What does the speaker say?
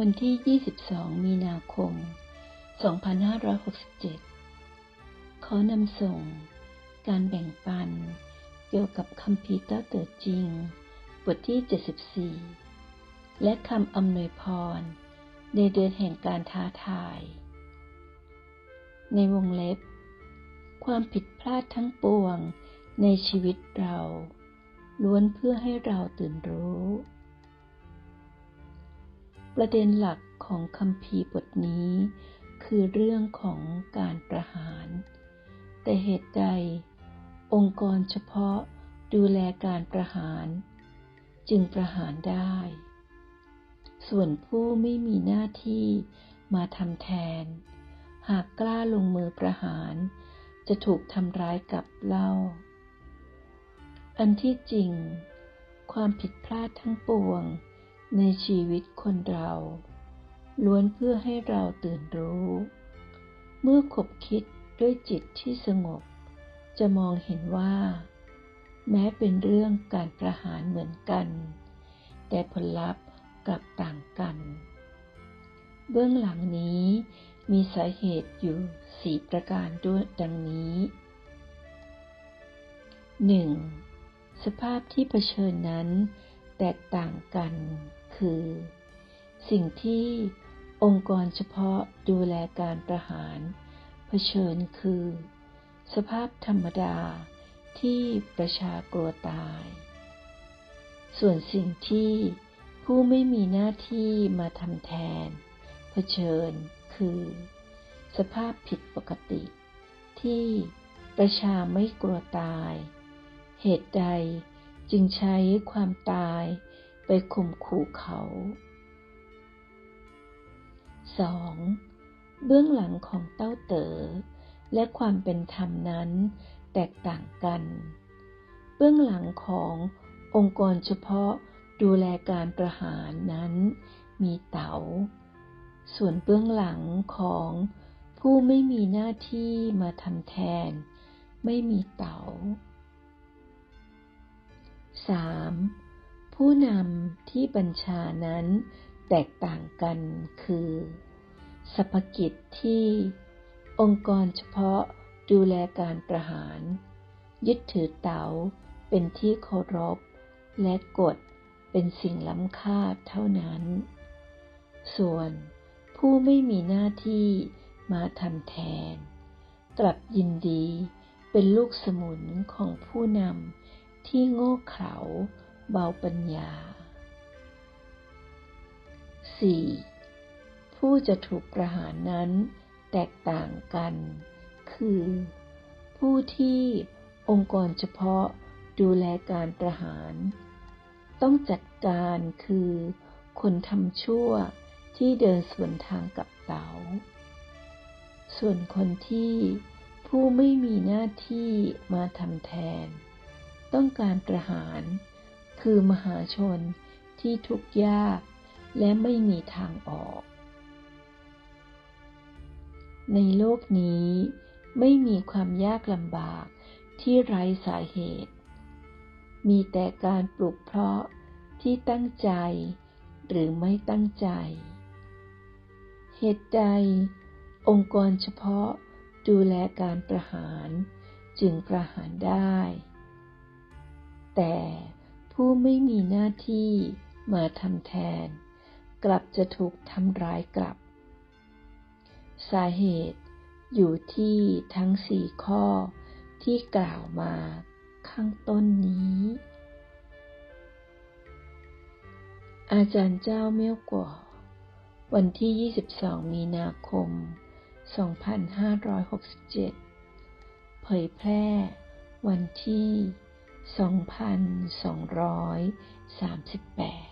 วันที่ 22 มีนาคม 2567 ขอนำส่ง การแบ่งปัน เกี่ยวกับคำพีเตอร์เกิดจริง บทที่ 74 และคำอำนวยพร ในเดือนแห่งการท้าทาย ในวงเล็บ ความผิดพลาดทั้งปวงในชีวิตเรา ล้วนเพื่อให้เราตื่นรู้ ประเด็นหลักของคำพีบทนี้ คือเรื่องของการประหาร แต่เหตุใด องค์กรเฉพาะดูแลการประหาร จึงประหารได้ ส่วนผู้ไม่มีหน้าที่มาทำแทน หากกล้าลงมือประหาร จะถูกทำร้ายกับเล่า อันที่จริง ความผิดพลาดทั้งปวง ในชีวิตคนเรา ล้วนเพื่อให้เราตื่นรู้ เมื่อคบคิดด้วยจิตที่สงบ จะมองเห็นว่า แม้เป็นเรื่องการประหารเหมือนกัน แต่ผลลัพธ์กลับต่างกัน เบื้องหลังนี้มีสาเหตุอยู่สี่ประการด้วยดังนี้ 1. สภาพที่เผชิญนั้นแตกต่างกัน คือ สิ่งที่องค์กรเฉพาะดูแลการประหาร เผชิญคือ สภาพธรรมดาที่ประชากลัวตาย ส่วนสิ่งที่ผู้ไม่มีหน้าที่มาทำแทน เผชิญคือ สภาพผิดปกติ ที่ประชาไม่กลัวตาย เหตุใดจึงใช้ความตาย ไปข่มขู่เขา 2. เบื้องหลังของเต้าเต๋อและความเป็นธรรมนั้นแตกต่างกัน เบื้องหลังขององค์กรเฉพาะดูแลการประหารนั้นมีเต๋า ส่วนเบื้องหลังของผู้ไม่มีหน้าที่มาทำแทน ไม่มีเต๋า 3. ผู้นำที่บัญชานั้นแตกต่างกันคือสภกิจที่องค์กรเฉพาะดูแลการประหาร ยึดถือเต๋าเป็นที่เคารพ และกฎเป็นสิ่งล้ำค่าเท่านั้น ส่วนผู้ไม่มีหน้าที่มาทำแทน กลับยินดีเป็นลูกสมุนของผู้นำที่โง่เขลา เบาปัญญา 4. ผู้จะถูกประหารนั้นแตกต่างกัน คือ ผู้ที่องค์กรเฉพาะดูแลการประหาร ต้องจัดการคือคนทำชั่วที่เดินสวนทางกับเต๋าส่วนคนที่ผู้ไม่มีหน้าที่มาทำแทน ต้องการประหาร คือมหาชนที่ทุกข์ยาก และไม่มีทางออก ในโลกนี้ไม่มีความยากลำบากที่ไร้สาเหตุ มีแต่การปลุกเพราะที่ตั้งใจ หรือไม่ตั้งใจ เหตุใดองค์กรเฉพาะดูแลการประหารจึงประหารได้ แต่ ผู้ไม่มีหน้าที่มาทำแทน กลับจะถูกทำร้ายกลับ สาเหตุอยู่ที่ทั้งสี่ข้อที่กล่าวมาข้างต้นนี้ อาจารย์เจ้าเมี่ยวกว่าวันที่ 22 มีนาคม 2567 เผยแพร่วันที่ 2238